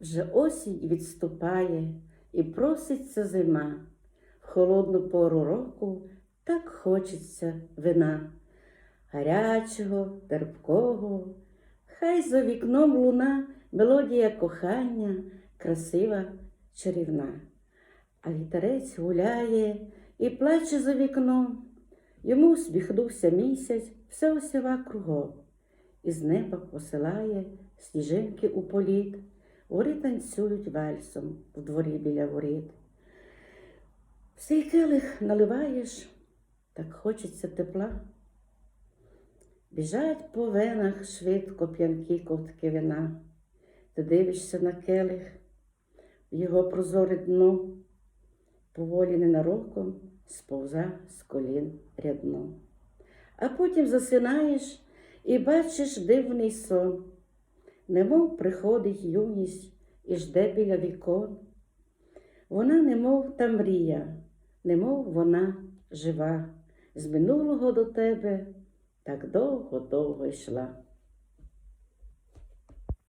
Вже осінь відступає і проситься зима. В холодну пору року так хочеться вина. Гарячого, терпкого, хай за вікном луна, мелодія кохання, красива, чарівна. А вітерець гуляє і плаче за вікном. Йому усміхнувся місяць, все осява кругом. Із неба посилає сніжинки у політ. Гори танцюють вальсом в дворі біля воріт. В келих наливаєш, так хочеться тепла. Біжать по венах швидко п'янкі ковтки вина. Ти дивишся на келих, в його прозоре дно, поволі ненароком сповза з колін рядно. А потім засинаєш і бачиш дивний сон, немов приходить юність і жде біля вікон. Вона немов та мрія, немов вона жива, з минулого до тебе так довго-довго йшла.